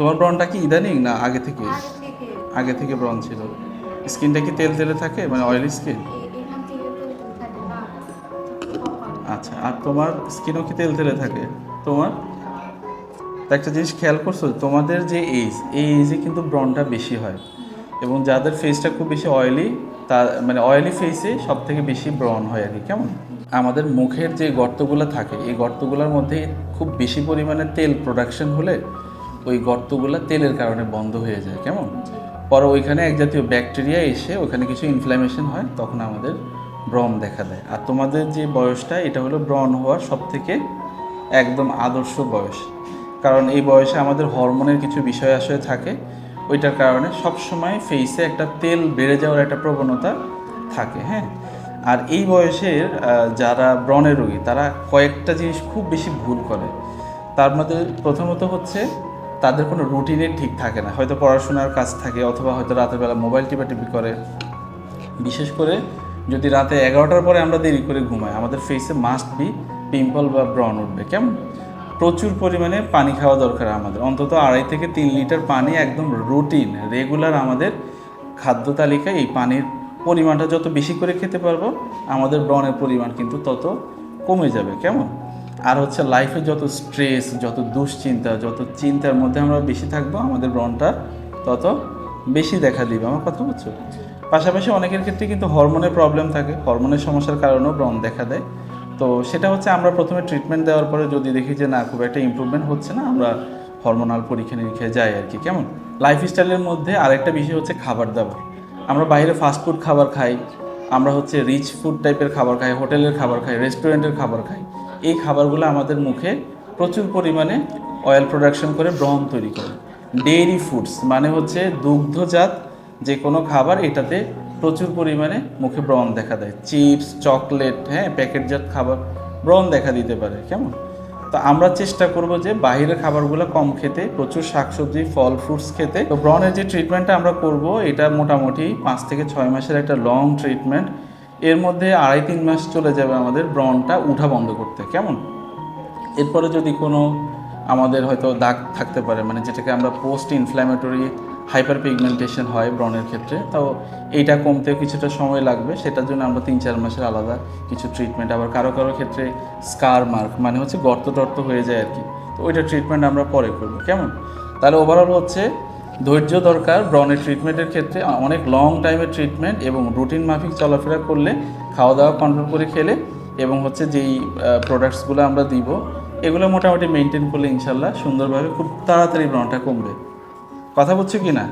তোমার ব্রনটা কি ইদানিং না আগে থেকে? আগে থেকে। ব্রন ছিল। স্কিনটা কি তেল তেলে থাকে? মানে অয়েলি স্কিন। আচ্ছা আর তোমার স্কিনও কি তেল তেলে থাকে? তোমার? একটা জিনিস খেয়াল করছ তোমাদের যে এজ এই এজে কিন্তু ব্রনটা বেশি হয়। এবং যাদের ফেসটা খুব বেশি অয়েলি তা মানে অয়েলি ফেসে সব থেকে বেশি ব্রন হয় আর কি কেমন? আমাদের মুখের যে গর্তগুলো থাকে এই গর্তগুলোর মধ্যে খুব বেশি পরিমাণে তেল প্রোডাকশন হলে ওই গর্তগুলো তেলের কারণে বন্ধ হয়ে যায়, কেমন? পরে ওইখানে এক জাতীয় ব্যাকটেরিয়া এসে ওখানে কিছু ইনফ্ল্যামেশন হয়, তখন আমাদের ব্রণ দেখা দেয়। আর তোমাদের যে বয়সটা, এটা হলো ব্রণ হওয়ার সব থেকে একদম আদর্শ বয়স। কারণ এই বয়সে আমাদের হরমোনের কিছু বিষয় আশয় থাকে, ওইটার কারণে সবসময় ফেসে একটা তেল বেড়ে যাওয়ার একটা প্রবণতা থাকে হ্যাঁ? আর এই বয়সের যারা ব্রণের রোগী, তারা কয়েকটা জিনিস খুব বেশি ভুল করে। তার মধ্যে প্রথমত হচ্ছে তাদের কোনো রুটিনে ঠিক থাকে না। হয়তো পড়াশোনার কাজ থাকে অথবা হয়তো রাতের বেলা মোবাইল টিপাটিপি করে। বিশেষ করে যদি রাতে এগারোটার পরে আমরা দেরি করে ঘুমাই, আমাদের ফেসে মাস্ট বি পিম্পল বা ব্রন উঠবে। কেমন? প্রচুর পরিমাণে পানি খাওয়া দরকার আমাদের। অন্তত আড়াই থেকে তিন লিটার পানি একদম রুটিন রেগুলার আমাদের খাদ্য তালিকায় এই পানির পরিমাণটা যত বেশি করে খেতে পারব, আমাদের ব্রণের পরিমাণ কিন্তু তত কমে যাবে। কেমন? আর হচ্ছে লাইফে যত স্ট্রেস যত দুশ্চিন্তা, যত চিন্তার মধ্যে আমরা বেশি থাকব, আমাদের ব্রণটা তত বেশি দেখা দিবে। আমার কথা বুঝছ? পাশাপাশি অনেকের ক্ষেত্রে কিন্তু হরমোনের প্রবলেম থাকে। হরমোনের সমস্যার কারণেও ব্রণ দেখা দেয়। তো সেটা হচ্ছে আমরা প্রথমে ট্রিটমেন্ট দেওয়ার পরে যদি দেখি যে না, খুব একটা ইমপ্রুভমেন্ট হচ্ছে না, আমরা হরমোনাল পরীক্ষা নিরীক্ষা যাই আর কি। কেমন? লাইফস্টাইলের মধ্যে আরেকটা বিষয় হচ্ছে খাবার দাবার। আমরা বাইরে ফাস্টফুড খাবার খাই, আমরা হচ্ছে রিচ ফুড টাইপের খাবার খাই হোটেলের খাবার খাই রেস্টুরেন্টের খাবার খাই। এই খাবারগুলো আমাদের মুখে প্রচুর পরিমাণে অয়েল প্রোডাকশন করে ব্রণ তৈরি করে। ডেইরি ফুডস মানে হচ্ছে দুগ্ধজাত যে কোনো খাবার এটাতে প্রচুর পরিমাণে মুখে ব্রণ দেখা দেয়। চিপস চকলেট হ্যাঁ প্যাকেটজাত খাবার ব্রণ দেখা দিতে পারে, কেমন? তো আমরা চেষ্টা করব যে বাইরের খাবারগুলো কম খেতে, প্রচুর শাকসবজি, ফল ফ্রুটস খেতে। তো ব্রণের যে ট্রিটমেন্টটা আমরা করব, এটা মোটামুটি পাঁচ থেকে ছয় মাসের একটা লং ট্রিটমেন্ট এর মধ্যে আড়াই তিন মাস চলে যাবে আমাদের ব্রণটা উঠা বন্ধ করতে, কেমন? এরপরে যদি কোনো আমাদের হয়তো দাগ থাকতে পারে মানে যেটাকে আমরা পোস্ট ইনফ্ল্যামেটরি হাইপার পিগমেন্টেশন হয় ব্রণের ক্ষেত্রে তো এইটা কমতেও কিছুটা সময় লাগবে, সেটার জন্য আমরা তিন চার মাসের আলাদা কিছু ট্রিটমেন্ট আবার কারও কারও ক্ষেত্রে স্কার মার্ক মানে হচ্ছে গর্ত টর্ত হয়ে যায় আর কি, তো ওইটা ট্রিটমেন্ট আমরা পরে করব, কেমন? তাহলে ওভারঅল হচ্ছে ধৈর্য দরকার, ব্রণের ট্রিটমেন্টের ক্ষেত্রে অনেক লং টাইমের ট্রিটমেন্ট এবং রুটিন মাফিক চলাফেরা করলে খাওয়া দাওয়া কন্ট্রোল করে খেলে এবং হচ্ছে যেই প্রোডাক্টসগুলো আমরা দিব, এগুলো মোটামুটি মেনটেন করলে ইনশাল্লাহ সুন্দরভাবে খুব তাড়াতাড়ি ব্রণটা কমবে। কথা বলছো কি না